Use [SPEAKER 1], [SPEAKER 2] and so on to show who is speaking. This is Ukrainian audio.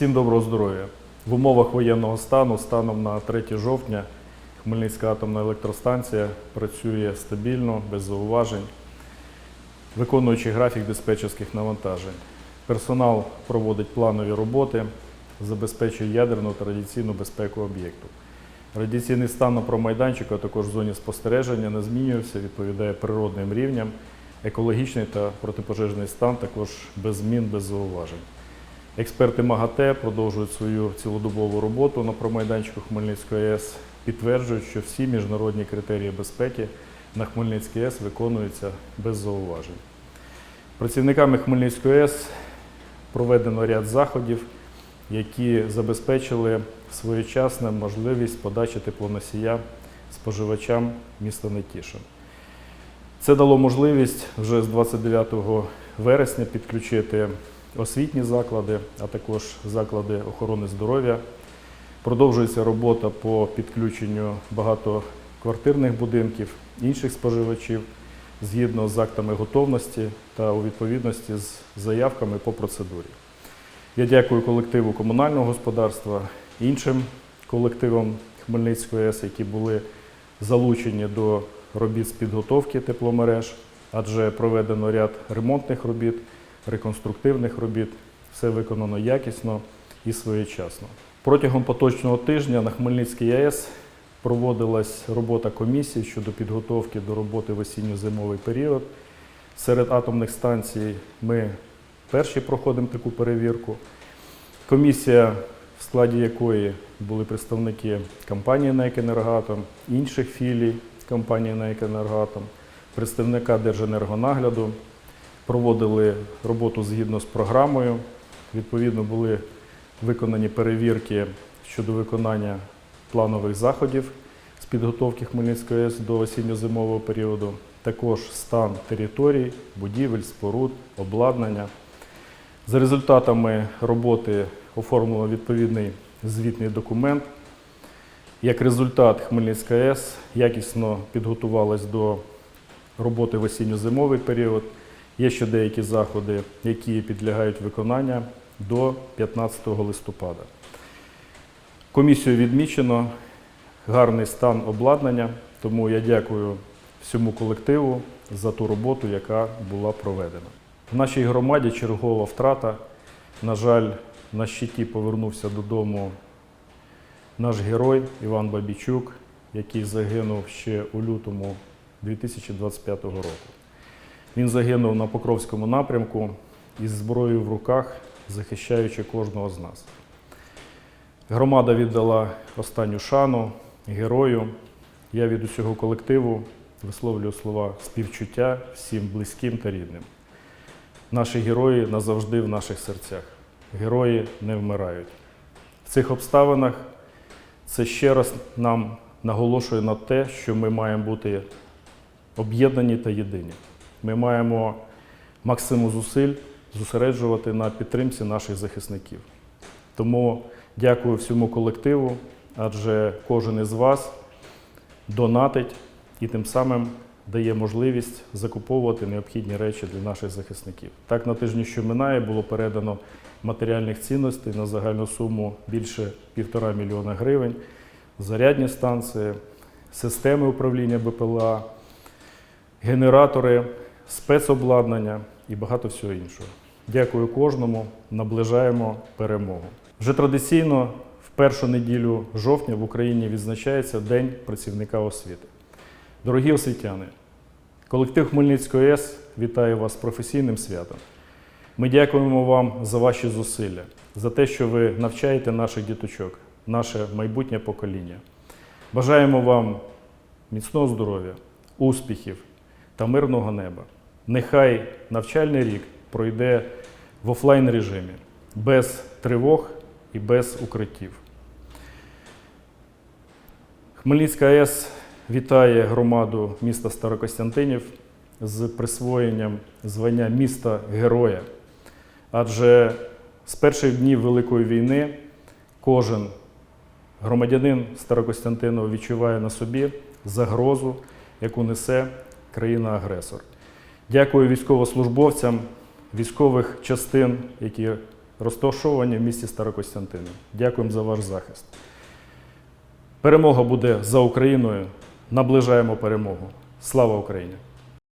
[SPEAKER 1] Всім доброго здоров'я. В умовах воєнного стану станом на 3 жовтня Хмельницька атомна електростанція працює стабільно, без зауважень, виконуючи графік диспетчерських навантажень. Персонал проводить планові роботи, забезпечує ядерну та радіаційну безпеку об'єкту. Радіаційний стан на промайданчику, а також в зоні спостереження не змінювався, відповідає природним рівням. Екологічний та протипожежний стан також без змін, без зауважень. Експерти МАГАТЕ продовжують свою цілодобову роботу на промайданчику Хмельницької АЕС, підтверджують, що всі міжнародні критерії безпеки на Хмельницькій АЕС виконуються без зауважень. Працівниками Хмельницької АЕС проведено ряд заходів, які забезпечили своєчасну можливість подачі теплоносія споживачам міста Нетішин. Це дало можливість вже з 29 вересня підключити освітні заклади, а також заклади охорони здоров'я. Продовжується робота по підключенню багатоквартирних будинків, інших споживачів згідно з актами готовності та у відповідності з заявками по процедурі. Я дякую колективу комунального господарства, іншим колективам Хмельницької АЕС, які були залучені до робіт з підготовки тепломереж, адже проведено ряд ремонтних робіт, реконструктивних робіт. Все виконано якісно і своєчасно. Протягом поточного тижня на Хмельницькій АЕС проводилась робота комісії щодо підготовки до роботи в осінньо-зимовий період. Серед атомних станцій ми перші проходимо таку перевірку. Комісія, в складі якої були представники компанії «НЕК Енергоатом», інших філій компанії «НЕК Енергоатом», представника Держенергонагляду, проводили роботу згідно з програмою. Відповідно, були виконані перевірки щодо виконання планових заходів з підготовки Хмельницької АЕС до осінньо-зимового періоду, також стан територій, будівель, споруд, обладнання. За результатами роботи оформлено відповідний звітний документ. Як результат, Хмельницька АЕС якісно підготувалась до роботи в осінньо-зимовий період. Є ще деякі заходи, які підлягають виконанню до 15 листопада. Комісію відмічено гарний стан обладнання, тому я дякую всьому колективу за ту роботу, яка була проведена. В нашій громаді чергова втрата. На жаль, на щиті повернувся додому наш герой Іван Бабічук, який загинув ще у лютому 2025 року. Він загинув на Покровському напрямку із зброєю в руках, захищаючи кожного з нас. Громада віддала останню шану герою. Я від усього колективу висловлюю слова співчуття всім близьким та рідним. Наші герої назавжди в наших серцях. Герої не вмирають. В цих обставинах це ще раз нам наголошує на те, що ми маємо бути об'єднані та єдині. Ми маємо максимум зусиль зосереджувати на підтримці наших захисників. Тому дякую всьому колективу, адже кожен із вас донатить і тим самим дає можливість закуповувати необхідні речі для наших захисників. Так, на тижні, що минає, було передано матеріальних цінностей на загальну суму більше півтора мільйона гривень, зарядні станції, системи управління БПЛА, генератори, спецобладнання і багато всього іншого. Дякую кожному, наближаємо перемогу. Вже традиційно в першу неділю жовтня в Україні відзначається День працівника освіти. Дорогі освітяни, колектив Хмельницької АЕС вітає вас з професійним святом. Ми дякуємо вам за ваші зусилля, за те, що ви навчаєте наших діточок, наше майбутнє покоління. Бажаємо вам міцного здоров'я, успіхів та мирного неба. Нехай навчальний рік пройде в офлайн режимі, без тривог і без укриттів. Хмельницька АЕС вітає громаду міста Старокостянтинів з присвоєнням звання міста Героя. Адже з перших днів Великої війни кожен громадянин Старокостянтинова відчуває на собі загрозу, яку несе країна-агресор. Дякую військовослужбовцям військових частин, які розташовані в місті Старокостянтинів. Дякуємо за ваш захист. Перемога буде за Україною. Наближаємо перемогу. Слава Україні!